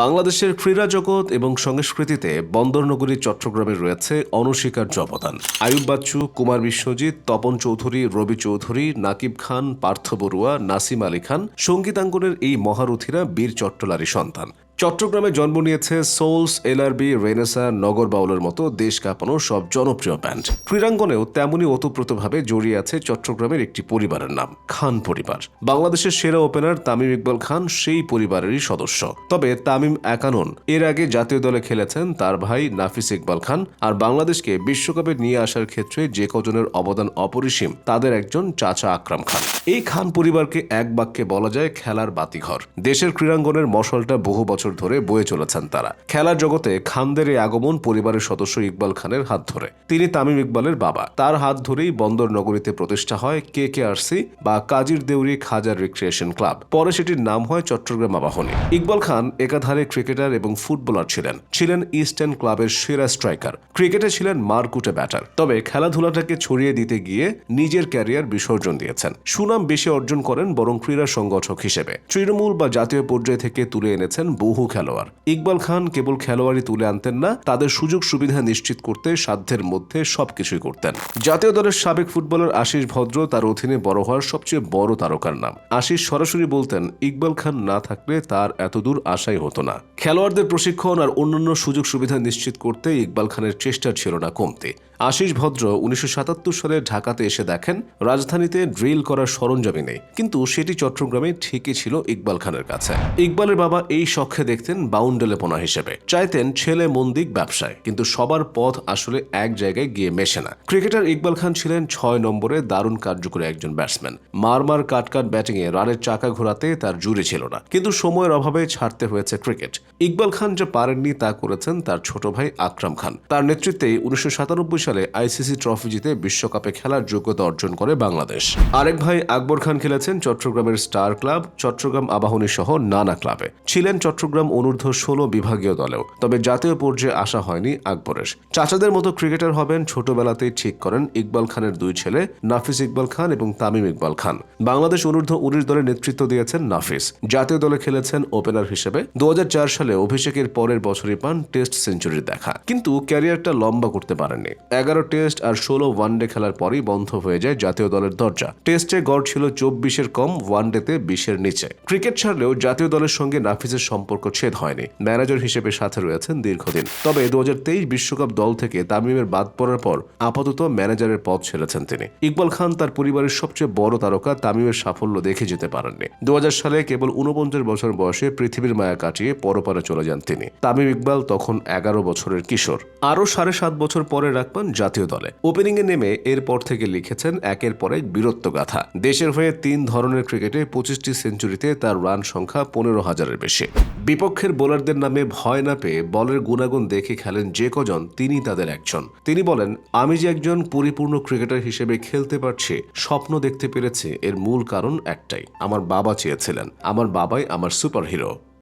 বাংলাদেশের ক্রীড়া জগৎ এবং সংস্কৃতিতে বন্দরনগরী চট্টগ্রামের রয়েছে অনস্বীকার্য অবদান। আয়ুব বাচ্চু, কুমার বিশ্বজিৎ, তপন চৌধুরী, রবি চৌধুরী, নাকিব খান, পার্থ বড়ুয়া, নাসিম আলী খান সঙ্গীতাঙ্গনের এই মহারথীরা বীর চট্টলারী সন্তান। চট্টগ্রামে জন্ম নিয়েছে সোলস, এলআরবি, রেনেসা, নগর বাউলের মতো দেশ কাঁপানো সব জনপ্রিয় ব্যান্ড। ক্রীড়াঙ্গনেও তেমনই ওতপ্রোতভাবে জড়িয়ে আছে চট্টগ্রামের একটি পরিবারের নাম, খান পরিবার। বাংলাদেশের সেরা ওপেনার তামিম ইকবাল খান সেই পরিবারেরই সদস্য। তবে তামিম একানন এর আগে জাতীয় দলে খেলেছেন তার ভাই নাফিস ইকবাল খান আর বাংলাদেশকে বিশ্বকাপে নিয়ে আসার ক্ষেত্রে যে কজনের অবদান অপরিসীম, তাদের একজন চাচা আকরাম খান। এই খান পরিবারকে এক বাক্যে বলা যায় খেলার বাতিঘর। দেশের ক্রীড়াঙ্গনের মশলটা বহু বছর ধরে বয়ে চলেছেন তারা। খেলার জগতে খানদের এই আগমন পরিবারের সদস্য ইকবাল খানের হাত ধরে। তিনি তামিম ইকবালের বাবা। তার হাত ধরেই বন্দর নগরীতে প্রতিষ্ঠা হয় কে কে আরসি বা কাজীর দেউরি খাজার রিক্রিয়েশন ক্লাব। পরে সেটির নাম হয় চট্টগ্রাম আবাহনী। ইকবাল খান একাধারে ক্রিকেটার এবং ফুটবলার ছিলেন। ছিলেন ইস্টার্ন ক্লাবের সেরা স্ট্রাইকার। ক্রিকেটে ছিলেন মারকুটে ব্যাটার। তবে খেলাধুলাটাকে ছড়িয়ে দিতে গিয়ে নিজের ক্যারিয়ার বিসর্জন দিয়েছেন। সুনাম বেশি অর্জন করেন বরং ক্রীড়া সংগঠক হিসেবে। তৃণমূল বা জাতীয় পর্যায় থেকে তুলে এনেছেন বহু খেলোয়াড়। ইকবাল খান কেবল খেলোয়াড়ই তুলে আনতেন না, তাদের সুযোগ সুবিধা নিশ্চিত করতে সাধ্যের মধ্যে সবকিছুই করতেন। জাতীয় দলের সাবেক ফুটবলার আশিস ভদ্র তার অধীনে বড় হওয়ার সবচেয়ে বড় তারকার নাম। আশিস সরাসরি বলতেন, ইকবাল খান না থাকলে তার এতদূর আশাই হতো না। খেলোয়াড়দের প্রশিক্ষণ আর অন্যান্য সুযোগ সুবিধা নিশ্চিত করতে ইকবাল খানের চেষ্টা ছিল না কমতে। আশিস ভদ্র উনিশশো সাতাত্তর সালে ঢাকাতে এসে দেখেন, রাজধানীতে ড্রিল করার সরঞ্জামই নেই। কিন্তু সেটি চট্টগ্রামে ঠিকই ছিল ইকবাল খানের কাছে। ইকবালের বাবা এই শখে দেখতেন বাউন্ডেলেপনা হিসেবে। চাইতেন ছেলে মন্দিক ব্যবসায়, কিন্তু সবার পথ আসলে এক জায়গায় গিয়ে মেশে না। ক্রিকেটার ইকবাল খান ছিলেন ছয় নম্বরে দারুণ কার্যকরী একজন ব্যাটসম্যান। মারমার কাটকাট ব্যাটিংয়ে রানের চাকা ঘোরাতে তার জুড়ে ছিল না, কিন্তু সময়ের অভাবে ছাড়তে হয়েছে ক্রিকেট। ইকবাল খান যা পারেননি তা করেছেন তার ছোট ভাই আকরাম খান। তার নেতৃত্বে উনিশশো সাতানব্বই সালে আইসিসি ট্রফি জিতে বিশ্বকাপে খেলার যোগ্যতা অর্জন করে বাংলাদেশ। আরেক ভাই আকবর খান খেলেছেন চট্টগ্রামের স্টার ক্লাব, চট্টগ্রাম আবাহনী সহ নানা ক্লাবে। ছিলেন চট্টগ্রাম অনূর্ধ্ব ষোলো বিভাগীয় দলেও, তবে জাতীয় পর্যায়ে আসা হয়নি আকবরের। চাচাদের মতো ক্রিকেটার হবেন ছোটবেলাতেই ঠিক করেন ইকবাল খানের দুই ছেলে, নাফিস ইকবাল খান এবং তামিম ইকবাল খান। বাংলাদেশ অনূর্ধ্ব উনিশ দলের নেতৃত্ব দিয়েছেন নাফিস। জাতীয় দলে খেলেছেন ওপেনার হিসেবে। দু সালে অভিষেকের পরের বছরই পান টেস্ট সেঞ্চুরির দেখা। কিন্তু ক্যারিয়ারটা লম্বা করতে পারেননি। এগারো টেস্ট আর ষোলো ওয়ানডে খেলার পরই বন্ধ হয়ে যায় জাতীয় দলের দরজা। টেস্টে গড় ছিল চব্বিশের কম, ওয়ানডেতে বিশের নিচে। ক্রিকেট ছাড়লেও জাতীয় দলের সঙ্গে নাফিসের সম্পর্ক ছেদ হয়নি। ম্যানেজার হিসেবে সাথে রয়েছেন দীর্ঘদিন। তবে দু বিশ্বকাপ দল থেকে তামিমের বাদ পড়ার পর আপাতত ম্যানেজারের পদ ছেড়েছেন তিনি। ইকবাল খান তার পরিবারের সবচেয়ে বড় তারকা তামিমের সাফল্য দেখে যেতে পারেননি। দু হাজার সালে কেবল উনপঞ্চাশ বছর বয়সে পৃথিবীর মায়া কাটিয়ে পরপারে চলে যান তিনি। তামিম ইকবাল তখন এগারো বছরের কিশোর। আরও সাড়ে সাত বছর পরে রাখবেন জাতীয় দলে। ওপেনিংয়ে নেমে এরপর থেকে লিখেছেন একের পর এক বীরত্ব গাথা। দেশের হয়ে তিন ধরনের ক্রিকেটে পঁচিশটি সেঞ্চুরিতে তার রান সংখ্যা পনেরো হাজারের বেশি। বিপক্ষের বোলারদের নামে ভয় না পেয়ে বলের গুণাগুণ দেখে খেলেন যে কজন, তিনি তাদের একজন। তিনি বলেন, আমি যে একজন পরিপূর্ণ ক্রিকেটার হিসেবে খেলতে পারছি, স্বপ্ন দেখতে পেরেছি, এর মূল কারণ একটাই, আমার বাবা চেয়েছিলেন। আমার বাবাই আমার সুপারহিরো।